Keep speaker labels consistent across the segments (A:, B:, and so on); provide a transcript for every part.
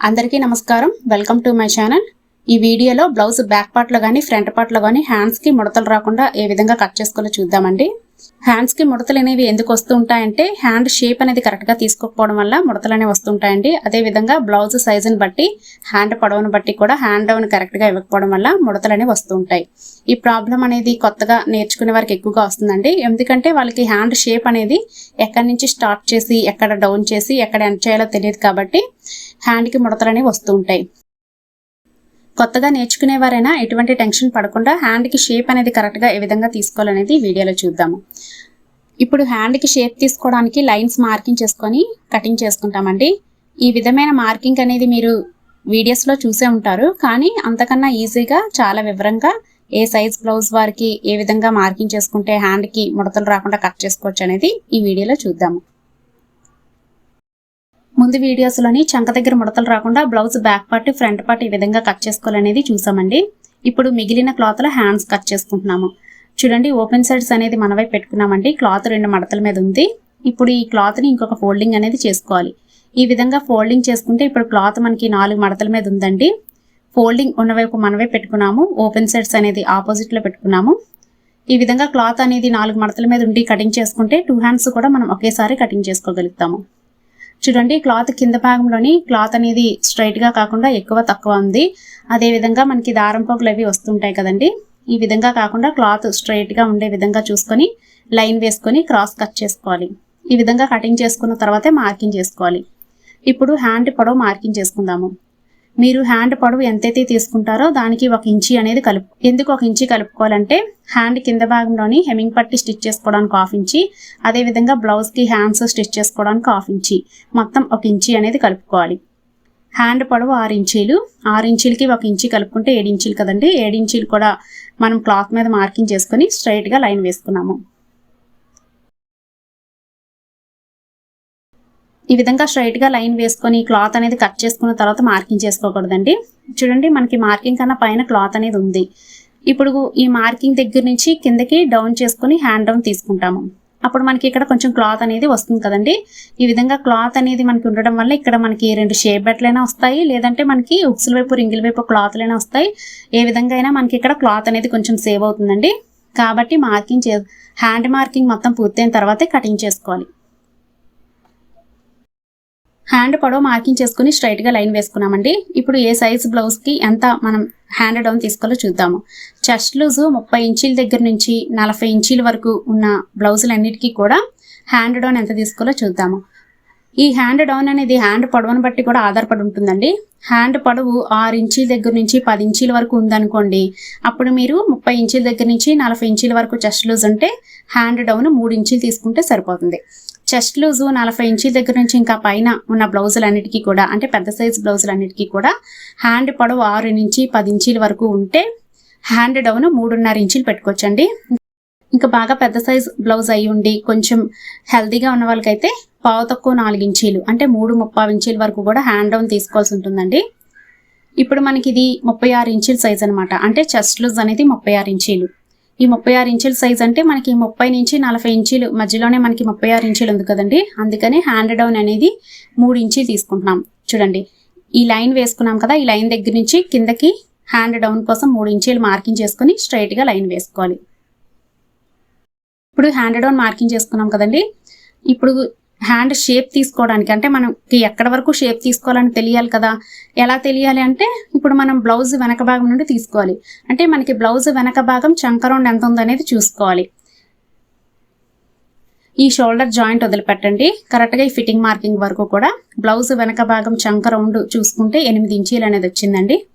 A: అందరికీ నమస్కారం. Welcome to my channel ఈ వీడియోలో బ్లౌజ్ బ్యాక్ పార్ట్లో కానీ ఫ్రంట్ పార్ట్లో కానీ హ్యాండ్స్కి ముడతలు రాకుండా ఏ విధంగా కట్ చేసుకోవాలో చూద్దామండి. హ్యాండ్స్కి ముడతలు అనేవి ఎందుకు వస్తుంటాయంటే హ్యాండ్ షేప్ అనేది కరెక్ట్గా తీసుకోకపోవడం వల్ల ముడతలు అనేవి వస్తుంటాయండి అదేవిధంగా బ్లౌజ్ సైజుని బట్టి హ్యాండ్ పొడవును బట్టి కూడా హ్యాండ్ డౌన్ కరెక్ట్గా ఇవ్వకపోవడం వల్ల ముడతలు అనేవి వస్తుంటాయి. ఈ ప్రాబ్లం అనేది కొత్తగా నేర్చుకునే వారికి ఎక్కువగా వస్తుందండి. ఎందుకంటే వాళ్ళకి హ్యాండ్ షేప్ అనేది ఎక్కడి నుంచి స్టార్ట్ చేసి ఎక్కడ డౌన్ చేసి ఎక్కడ ఎండ్ చేయాలో తెలియదు కాబట్టి హ్యాండ్కి ముడతలు అనేవి వస్తుంటాయి. కొత్తగా నేర్చుకునేవారైనా ఎటువంటి టెన్షన్ పడకుండా హ్యాండ్కి షేప్ అనేది కరెక్ట్గా ఏ విధంగా తీసుకోవాలనేది వీడియోలో చూద్దాము. ఇప్పుడు హ్యాండ్కి షేప్ తీసుకోవడానికి లైన్స్ మార్కింగ్ చేసుకొని కటింగ్ చేసుకుంటామండి. ఈ విధమైన మార్కింగ్ అనేది మీరు వీడియోస్లో చూసే ఉంటారు. కానీ అంతకన్నా ఈజీగా చాలా వివరంగా ఏ సైజ్ బ్లౌజ్ వారికి ఏ విధంగా మార్కింగ్ చేసుకుంటే హ్యాండ్కి ముడతలు రాకుండా కట్ చేసుకోవచ్చు అనేది ఈ వీడియోలో చూద్దాము. ముందు వీడియోస్లోని చంక దగ్గర ముడతలు రాకుండా blouse back part front part ఈ విధంగా కట్ చేసుకోవాలనేది చూసామండి. ఇప్పుడు మిగిలిన క్లాత్లో హ్యాండ్స్ కట్ చేసుకుంటున్నాము. చూడండి ఓపెన్ సైడ్స్ అనేది మన పెట్టుకున్నామండి. క్లాత్ రెండు మడతల మీద ఉంది. ఇప్పుడు ఈ క్లాత్ని ఇంకొక ఫోల్డింగ్ అనేది చేసుకోవాలి. ఈ విధంగా ఫోల్డింగ్ చేసుకుంటే ఇప్పుడు క్లాత్ మనకి నాలుగు మడతల మీద ఉందండి. ఫోల్డింగ్ ఉన్నవైపు మనవే పెట్టుకున్నాము. ఓపెన్ సైడ్స్ అనేది ఆపోజిట్లో పెట్టుకున్నాము. ఈ విధంగా క్లాత్ అనేది నాలుగు మడతల మీద ఉండి కటింగ్ చేసుకుంటే టూ హ్యాండ్స్ కూడా మనం ఒకేసారి కటింగ్ చేసుకోగలుగుతాము. చూడండి క్లాత్ కింద భాగంలోని క్లాత్ అనేది స్ట్రైట్గా కాకుండా ఎక్కువ తక్కువ ఉంది. అదే విధంగా మనకి దారం పోగులు అవి వస్తుంటాయి కదండి. ఈ విధంగా కాకుండా క్లాత్ స్ట్రైట్గా ఉండే విధంగా చూసుకొని లైన్ వేసుకొని క్రాస్ కట్ చేసుకోవాలి. ఈ విధంగా కటింగ్ చేసుకున్న తర్వాతే మార్కింగ్ చేసుకోవాలి. ఇప్పుడు హ్యాండ్ పొడవు మార్కింగ్ చేసుకుందాము. మీరు హ్యాండ్ పొడవు ఎంతైతే తీసుకుంటారో దానికి ఒక ఇంచి అనేది కలుపు ఎందుకు ఒక ఇంచి కలుపుకోవాలంటే హ్యాండ్ కింద భాగంలోని హెమింగ్ పట్టి స్టిచ్ చేసుకోవడానికి హాఫ్ ఇంచి అదేవిధంగా బ్లౌజ్కి హ్యాండ్స్ స్టిచ్ చేసుకోవడానికి హాఫ్ ఇంచి మొత్తం ఒక ఇంచి అనేది కలుపుకోవాలి. హ్యాండ్ పొడవు ఆరు ఇంచీలు ఆరు ఇంచీలకి ఒక ఇంచి కలుపుకుంటే ఏడు ఇంచీలు కదండి ఏడు ఇంచీలు కూడా మనం క్లాత్ మీద మార్కింగ్ చేసుకొని స్ట్రైట్గా లైన్ వేసుకున్నాము. ఈ విధంగా స్ట్రైట్గా లైన్ వేసుకొని క్లాత్ అనేది కట్ చేసుకున్న తర్వాత మార్కింగ్ చేసుకోకూడదండి. చూడండి మనకి మార్కింగ్ కన్నా పైన క్లాత్ అనేది ఉంది. ఇప్పుడు ఈ మార్కింగ్ దగ్గర నుంచి కిందకి డౌన్ చేసుకొని హ్యాండ్ డౌన్ తీసుకుంటాము. అప్పుడు మనకి ఇక్కడ కొంచెం క్లాత్ అనేది వస్తుంది కదండి. ఈ విధంగా క్లాత్ అనేది మనకి ఉండడం వల్ల ఇక్కడ మనకి రెండు షేప్ బెట్లైనా వస్తాయి లేదంటే మనకి ఉక్సుల వైపు రింగిల వైపు క్లాత్లైనా వస్తాయి. ఏ విధంగా అయినా మనకి ఇక్కడ క్లాత్ అనేది కొంచెం సేవ్ అవుతుందండి. కాబట్టి మార్కింగ్ చే హ్యాండ్ మార్కింగ్ మొత్తం పూర్తయిన తర్వాతే కటింగ్ చేసుకోవాలి. హ్యాండ్ పొడవు మార్కింగ్ చేసుకుని స్ట్రైట్గా లైన్ వేసుకున్నామండి. ఇప్పుడు ఏ సైజ్ బ్లౌజ్కి ఎంత మనం హ్యాండ్ డౌన్ తీసుకోవాలో చూద్దాము. చెస్ట్ లూజు ముప్పై ఇంచీల దగ్గర నుంచి నలభై ఇంచీల వరకు ఉన్న బ్లౌజులన్నిటికీ కూడా హ్యాండ్ డౌన్ ఎంత తీసుకోవాలో చూద్దాము. ఈ హ్యాండ్ డౌన్ అనేది హ్యాండ్ పొడవును బట్టి కూడా ఆధారపడి ఉంటుందండి. హ్యాండ్ పొడవు ఆరు ఇంచీల దగ్గర నుంచి పది ఇంచీల వరకు ఉందనుకోండి అప్పుడు మీరు ముప్పై ఇంచీల దగ్గర నుంచి నలభై ఇంచీల వరకు చెస్ట్ లూజ్ ఉంటే హ్యాండ్ డౌన్ మూడు ఇంచీలు తీసుకుంటే సరిపోతుంది. చెస్ట్ లూజు నలభై ఇంచీల దగ్గర నుంచి ఇంకా పైన ఉన్న బ్లౌజులన్నిటికీ కూడా అంటే పెద్ద సైజ్ బ్లౌజులన్నిటికీ కూడా హ్యాండ్ పొడవు ఆరు నుంచి పది ఇంచీల వరకు ఉంటే హ్యాండ్ డౌన్ మూడున్నర ఇంచీలు పెట్టుకోవచ్చండి. ఇంకా బాగా పెద్ద సైజ్ బ్లౌజ్ అయి ఉండి కొంచెం హెల్తీగా ఉన్న వాళ్ళకైతే పావు తక్కువ నాలుగు ఇంచీలు అంటే మూడు ముప్పై ఇంచీల వరకు కూడా హ్యాండ్ డౌన్ తీసుకోవాల్సి ఉంటుందండి. ఇప్పుడు మనకి ఇది ముప్పై ఆరు ఇంచీల సైజ్ అనమాట అంటే చెస్ట్ లూజ్ అనేది ముప్పై ఆరు ఇంచీలు. ఈ ముప్పై ఆరు ఇంచుల సైజ్ అంటే మనకి ముప్పై నుంచి నలభై ఇంచీలు మధ్యలోనే మనకి ముప్పై ఆరు ఇంచీలు ఉంది కదండి. అందుకని హ్యాండ్ డౌన్ అనేది మూడు ఇంచీలు తీసుకుంటున్నాం. చూడండి ఈ లైన్ వేసుకున్నాం కదా ఈ లైన్ దగ్గర నుంచి కిందకి హ్యాండ్ డౌన్ కోసం మూడు ఇంచీలు మార్కింగ్ చేసుకుని స్ట్రైట్గా లైన్ వేసుకోవాలి. ఇప్పుడు హ్యాండ్ డౌన్ మార్కింగ్ చేసుకున్నాం కదండి. ఇప్పుడు హ్యాండ్ షేప్ తీసుకోవడానికి. అంటే మనకి ఎక్కడ వరకు షేప్ తీసుకోవాలని తెలియాలి కదా. ఎలా తెలియాలి అంటే ఇప్పుడు మనం బ్లౌజ్ వెనక భాగం నుండి తీసుకోవాలి. అంటే మనకి బ్లౌజ్ వెనక భాగం చంకరౌండ్ ఎంత ఉందనేది చూసుకోవాలి. ఈ షోల్డర్ జాయింట్ వదిలిపెట్టండి. కరెక్ట్గా ఈ ఫిట్టింగ్ మార్కింగ్ వరకు కూడా బ్లౌజ్ వెనక భాగం చంక రౌండ్ చూసుకుంటే ఎనిమిది ఇంచీలు అనేది వచ్చిందండి.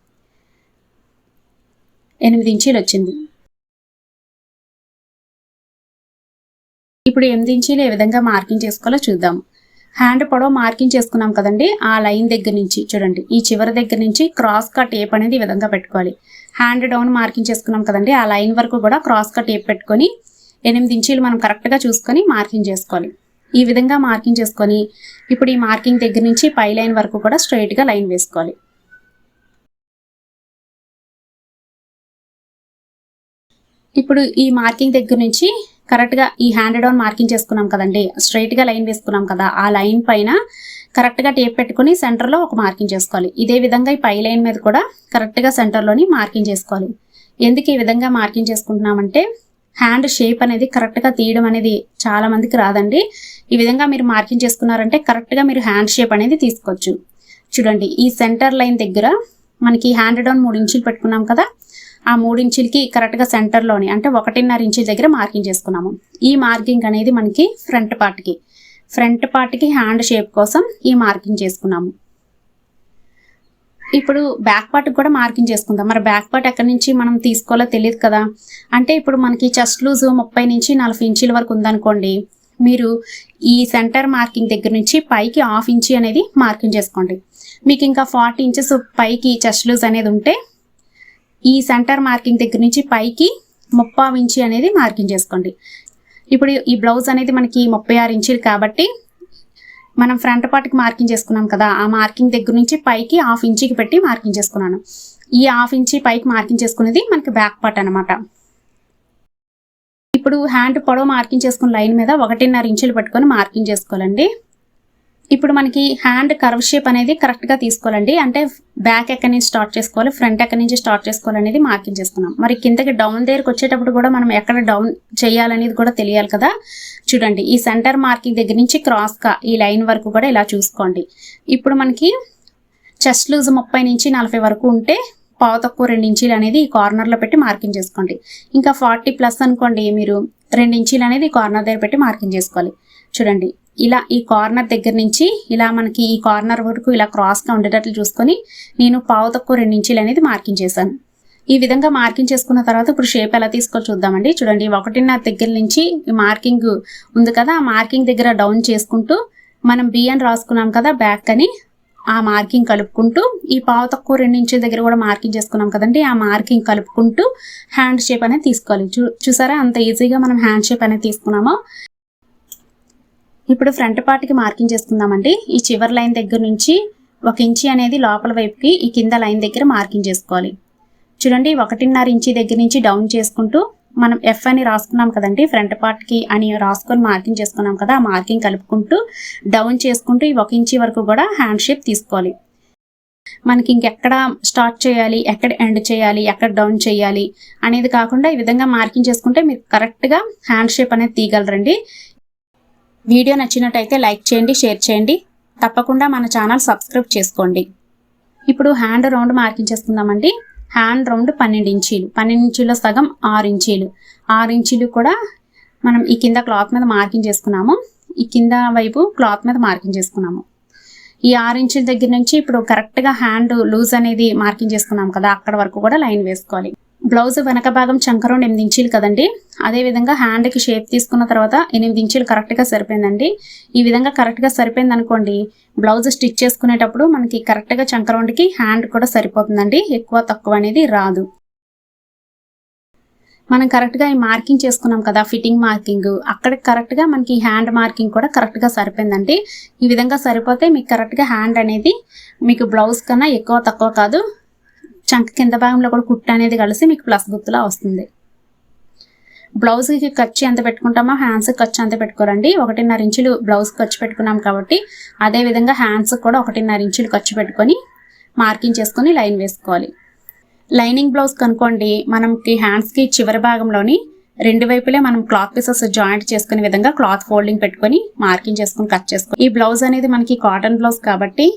A: ఎనిమిది ఇంచీలు వచ్చింది. ఇప్పుడు ఎనిమిది ఇంచీలు ఏ విధంగా మార్కింగ్ చేసుకోవాలో చూద్దాం. హ్యాండ్ పొడవు మార్కింగ్ చేసుకున్నాం కదండి ఆ లైన్ దగ్గర నుంచి చూడండి ఈ చివరి దగ్గర నుంచి క్రాస్గా టేప్ అనేది ఈ విధంగా పెట్టుకోవాలి. హ్యాండ్ డౌన్ మార్కింగ్ చేసుకున్నాం కదండి ఆ లైన్ వరకు కూడా క్రాస్గా టేప్ పెట్టుకొని ఎనిమిది ఇంచీలు మనం కరెక్ట్గా చూసుకొని మార్కింగ్ చేసుకోవాలి. ఈ విధంగా మార్కింగ్ చేసుకొని ఇప్పుడు ఈ మార్కింగ్ దగ్గర నుంచి పై లైన్ వరకు కూడా స్ట్రైట్గా లైన్ వేసుకోవాలి. ఇప్పుడు ఈ మార్కింగ్ దగ్గర నుంచి కరెక్ట్గా ఈ హ్యాండ్ డౌన్ మార్కింగ్ చేసుకున్నాం కదండి. స్ట్రైట్గా లైన్ వేసుకున్నాం కదా ఆ లైన్ పైన కరెక్ట్గా టేప్ పెట్టుకుని సెంటర్లో ఒక మార్కింగ్ చేసుకోవాలి. ఇదే విధంగా ఈ పై లైన్ మీద కూడా కరెక్ట్గా సెంటర్లోని మార్కింగ్ చేసుకోవాలి. ఎందుకు ఈ విధంగా మార్కింగ్ చేసుకుంటున్నామంటే హ్యాండ్ షేప్ అనేది కరెక్ట్గా తీయడం అనేది చాలా మందికి రాదండి. ఈ విధంగా మీరు మార్కింగ్ చేసుకున్నారంటే కరెక్ట్గా మీరు హ్యాండ్ షేప్ అనేది తీసుకోవచ్చు. చూడండి ఈ సెంటర్ లైన్ దగ్గర మనకి హ్యాండ్ డౌన్ మూడు ఇంచులు పెట్టుకున్నాం కదా ఆ మూడు ఇంచులకి కరెక్ట్గా సెంటర్లోని అంటే ఒకటిన్నర ఇంచు దగ్గర మార్కింగ్ చేసుకున్నాము. ఈ మార్కింగ్ అనేది మనకి ఫ్రంట్ పార్ట్కి ఫ్రంట్ పార్ట్కి హ్యాండ్ షేప్ కోసం ఈ మార్కింగ్ చేసుకున్నాము. ఇప్పుడు బ్యాక్ పార్ట్ కూడా మార్కింగ్ చేసుకుందాం. మరి బ్యాక్ పార్ట్ ఎక్కడి నుంచి మనం తీసుకోవాలో తెలియదు కదా. అంటే ఇప్పుడు మనకి చెస్ట్ లూజ్ ముప్పై నుంచి నలభై ఇంచుల వరకు ఉందనుకోండి మీరు ఈ సెంటర్ మార్కింగ్ దగ్గర నుంచి పైకి హాఫ్ ఇంచి అనేది మార్కింగ్ చేసుకోండి. మీకు ఇంకా ఫార్టీ ఇంచెస్ పైకి చెస్ట్ లూజ్ అనేది ఉంటే ఈ సెంటర్ మార్కింగ్ దగ్గర నుంచి పైకి ముప్పావు ఇంచి అనేది మార్కింగ్ చేసుకోండి. ఇప్పుడు ఈ బ్లౌజ్ అనేది మనకి ముప్పై ఆరు ఇంచులు కాబట్టి మనం ఫ్రంట్ పార్ట్కి మార్కింగ్ చేసుకున్నాం కదా ఆ మార్కింగ్ దగ్గర నుంచి పైకి హాఫ్ ఇంచికి పెట్టి మార్కింగ్ చేసుకున్నాను. ఈ హాఫ్ ఇంచి పైకి మార్కింగ్ చేసుకునేది మనకి బ్యాక్ పార్ట్ అనమాట ఇప్పుడు హ్యాండ్ పొడవు మార్కింగ్ చేసుకున్న లైన్ మీద ఒకటిన్నర ఇంచులు పట్టుకొని మార్కింగ్ చేసుకోవాలండి. ఇప్పుడు మనకి హ్యాండ్ కర్వ్ షేప్ అనేది కరెక్ట్గా తీసుకోవాలండి. అంటే బ్యాక్ ఎక్కడి నుంచి స్టార్ట్ చేసుకోవాలి ఫ్రంట్ ఎక్కడి నుంచి స్టార్ట్ చేసుకోవాలనేది మార్కింగ్ చేసుకున్నాం. మరి కిందకి డౌన్ దగ్గరకు వచ్చేటప్పుడు కూడా మనం ఎక్కడ డౌన్ చేయాలనేది కూడా తెలియాలి కదా. చూడండి ఈ సెంటర్ మార్కింగ్ దగ్గర నుంచి క్రాస్గా ఈ లైన్ వరకు కూడా ఇలా చూసుకోండి. ఇప్పుడు మనకి చెస్ట్ లూజ్ ముప్పై నుంచి నలభై వరకు ఉంటే పావు తక్కువ రెండు ఇంచీలు అనేది ఈ కార్నర్లో పెట్టి మార్కింగ్ చేసుకోండి. ఇంకా ఫార్టీ ప్లస్ అనుకోండి మీరు రెండు ఇంచీలు అనేది కార్నర్ దగ్గర పెట్టి మార్కింగ్ చేసుకోవాలి. చూడండి ఇలా ఈ కార్నర్ దగ్గర నుంచి ఇలా మనకి ఈ కార్నర్ వరకు ఇలా క్రాస్గా ఉండేటట్లు చూసుకొని నేను పావు తక్కువ రెండు ఇంచీలు అనేది మార్కింగ్ చేశాను. ఈ విధంగా మార్కింగ్ చేసుకున్న తర్వాత ఇప్పుడు షేప్ ఎలా తీసుకోవాలి చూద్దామండి. చూడండి ఒకటిన్నర దగ్గర నుంచి ఈ మార్కింగ్ ఉంది కదా ఆ మార్కింగ్ దగ్గర డౌన్ చేసుకుంటూ మనం బియ్యం రాసుకున్నాం కదా బ్యాక్ అని ఆ మార్కింగ్ కలుపుకుంటూ ఈ పావు తక్కువ రెండు ఇంచుల దగ్గర కూడా మార్కింగ్ చేసుకున్నాం కదండి ఆ మార్కింగ్ కలుపుకుంటూ హ్యాండ్ షేప్ అనేది తీసుకోవాలి. చూ చూసారా? అంత ఈజీగా మనం హ్యాండ్ షేప్ అనేది తీసుకున్నామో? ఇప్పుడు ఫ్రంట్ పార్ట్కి మార్కింగ్ చేసుకుందామండి. ఈ చివరి లైన్ దగ్గర నుంచి ఒక ఇంచి అనేది లోపల వైపుకి ఈ కింద లైన్ దగ్గర మార్కింగ్ చేసుకోవాలి. చూడండి ఒకటిన్నర ఇంచి దగ్గర నుంచి డౌన్ చేసుకుంటూ మనం ఎఫ్ అని రాసుకున్నాం కదండి ఫ్రంట్ పార్ట్కి అని రాసుకొని మార్కింగ్ చేసుకున్నాం కదా ఆ మార్కింగ్ కలుపుకుంటూ డౌన్ చేసుకుంటూ ఈ ఒక ఇంచి వరకు కూడా హ్యాండ్ షేప్ తీసుకోవాలి. మనకి ఇంకెక్కడ స్టార్ట్ చేయాలి ఎక్కడ ఎండ్ చేయాలి ఎక్కడ డౌన్ చేయాలి అనేది కాకుండా ఈ విధంగా మార్కింగ్ చేసుకుంటే మీరు కరెక్ట్గా హ్యాండ్ షేప్ అనేది తీయగలరండి. వీడియో నచ్చినట్టయితే లైక్ చేయండి షేర్ చేయండి. తప్పకుండా మన ఛానల్ సబ్స్క్రైబ్ చేసుకోండి. ఇప్పుడు హ్యాండ్ రౌండ్ మార్కింగ్ చేసుకుందామండి హ్యాండ్ రౌండ్ పన్నెండు ఇంచీలు. పన్నెండు ఇంచీలో సగం ఆరు ఇంచీలు. ఆరు ఇంచీలు కూడా మనం ఈ కింద క్లాత్ మీద మార్కింగ్ చేసుకున్నాము ఈ కింద వైపు క్లాత్ మీద మార్కింగ్ చేసుకున్నాము ఈ ఆరు ఇంచుల దగ్గర నుంచి ఇప్పుడు కరెక్ట్గా హ్యాండ్ లూజ్ అనేది మార్కింగ్ చేసుకున్నాం కదా అక్కడ వరకు కూడా లైన్ వేసుకోవాలి. బ్లౌజ్ వెనక భాగం చంకరం ఎనిమిది ఇంచీలు కదండి. అదే విధంగా హ్యాండ్కి షేప్ తీసుకున్న తర్వాత ఎనిమిది ఇంచులు కరెక్ట్గా సరిపోయిందండి. ఈ విధంగా కరెక్ట్గా సరిపోయింది అనుకోండి బ్లౌజ్ స్టిచ్ చేసుకునేటప్పుడు మనకి కరెక్ట్గా చంకరౌండ్కి హ్యాండ్ కూడా సరిపోతుందండి. ఎక్కువ తక్కువ అనేది రాదు. మనం కరెక్ట్గా ఈ మార్కింగ్ చేసుకున్నాం కదా ఫిట్టింగ్ మార్కింగ్ అక్కడ కరెక్ట్గా మనకి హ్యాండ్ మార్కింగ్ కూడా కరెక్ట్గా సరిపోయిందండి. ఈ విధంగా సరిపోతే మీకు కరెక్ట్గా హ్యాండ్ అనేది మీకు బ్లౌజ్ కన్నా ఎక్కువ తక్కువ కాదు. చంక కింద భాగంలో కూడా కుట్టు అనేది కలిసి మీకు ప్లస్ గుర్తులా వస్తుంది. బ్లౌజ్కి ఖర్చు ఎంత పెట్టుకుంటామో హ్యాండ్స్కి ఖర్చు అంత పెట్టుకోరండి. ఒకటిన్నర ఇంచులు బ్లౌజ్ ఖర్చు పెట్టుకున్నాం కాబట్టి అదే విధంగా హ్యాండ్స్కి కూడా ఒకటిన్నర ఇంచులు ఖర్చు పెట్టుకొని మార్కింగ్ చేసుకొని లైన్ వేసుకోవాలి. లైనింగ్ బ్లౌజ్ కనుకోండి మనకి హ్యాండ్స్కి చివరి భాగంలోని రెండు వైపులే మనం క్లాత్ పీసెస్ జాయింట్ చేసుకునే విధంగా క్లాత్ ఫోల్డింగ్ పెట్టుకొని మార్కింగ్ చేసుకొని కట్ చేసుకోవాలి ఈ బ్లౌజ్ అనేది మనకి కాటన్ బ్లౌజ్ కాబట్టి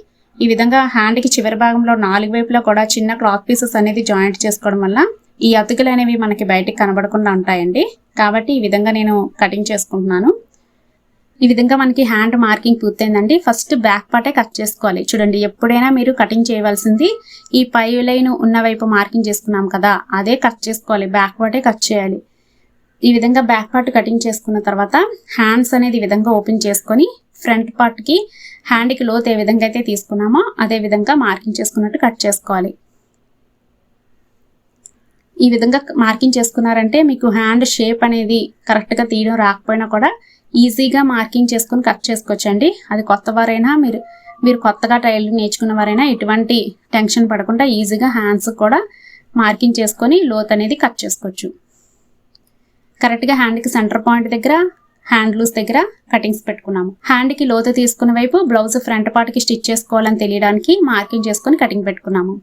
A: ఈ విధంగా హ్యాండ్కి చివరి భాగంలో నాలుగు వైపులా కూడా చిన్న క్లాత్ పీసెస్ అనేది జాయింట్ చేసుకోవడం వల్ల ఈ అతుకులు అనేవి మనకి బయటికి కనబడకుండా ఉంటాయండి. కాబట్టి ఈ విధంగా నేను కటింగ్ చేసుకుంటున్నాను. ఈ విధంగా మనకి హ్యాండ్ మార్కింగ్ పూర్తయిందండి. ఫస్ట్ బ్యాక్ పార్టే కట్ చేసుకోవాలి. చూడండి ఎప్పుడైనా మీరు కటింగ్ చేయవలసింది ఈ పై లైన్ ఉన్న వైపు మార్కింగ్ చేసుకున్నాం కదా అదే కట్ చేసుకోవాలి. బ్యాక్ పార్టే కట్ చేయాలి. ఈ విధంగా బ్యాక్ పార్ట్ కటింగ్ చేసుకున్న తర్వాత హ్యాండ్స్ అనేది ఈ విధంగా ఓపెన్ చేసుకొని ఫ్రంట్ పార్ట్కి హ్యాండ్కి లోత్ ఏ విధంగా అయితే తీసుకున్నామో అదే విధంగా మార్కింగ్ చేసుకున్నట్టు కట్ చేసుకోవాలి. ఈ విధంగా మార్కింగ్ చేసుకున్నారంటే మీకు హ్యాండ్ షేప్ అనేది కరెక్ట్గా తీయడం రాకపోయినా కూడా ఈజీగా మార్కింగ్ చేసుకుని కట్ చేసుకోవచ్చండి. అది కొత్త వారైనా మీరు మీరు కొత్తగా టైలరింగ్ నేర్చుకున్న వారైనా ఎటువంటి టెన్షన్ పడకుండా ఈజీగా హ్యాండ్స్ కూడా మార్కింగ్ చేసుకొని లోత్ అనేది కట్ చేసుకోవచ్చు. కరెక్ట్గా హ్యాండ్కి సెంటర్ పాయింట్ దగ్గర హ్యాండ్ లూస్ దగ్గర కటింగ్స్ పెట్టుకున్నాము. హ్యాండ్కి లోతు తీసుకున్న వైపు బ్లౌజ్ ఫ్రంట్ పార్ట్కి స్టిచ్ చేసుకోవాలని తెలియడానికి మార్కింగ్ చేసుకుని కటింగ్ పెట్టుకున్నాము.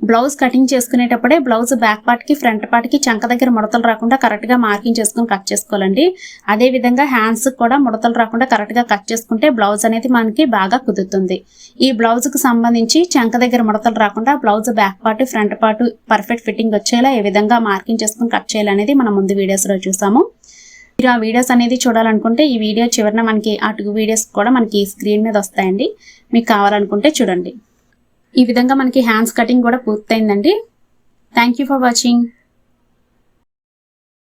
A: బ్లౌజ్ కటింగ్ చేసుకునేటప్పుడే బ్లౌజ్ బ్యాక్ పార్ట్కి ఫ్రంట్ పార్ట్కి చంక దగ్గర ముడతలు రాకుండా కరెక్ట్గా మార్కింగ్ చేసుకుని కట్ చేసుకోవాలండి. అదే విధంగా హ్యాండ్స్ కూడా ముడతలు రాకుండా కరెక్ట్గా కట్ చేసుకుంటే బ్లౌజ్ అనేది మనకి బాగా కుదురుతుంది. ఈ బ్లౌజ్కి సంబంధించి చంక దగ్గర ముడతలు రాకుండా blouse back part front part perfect fitting వచ్చేలా ఏ విధంగా మార్కింగ్ చేసుకుని కట్ చేయాలనేది మనం ముందు వీడియోస్లో చూసాము. మీరు ఆ వీడియోస్ అనేది చూడాలనుకుంటే ఈ వీడియో చివరిన మనకి ఆ టూ వీడియోస్ కూడా మనకి స్క్రీన్ మీద వస్తాయండి. మీకు కావాలనుకుంటే చూడండి. ఈ విధంగా మనకి హ్యాండ్స్ కటింగ్ కూడా పూర్తయిందండి. Thank you for watching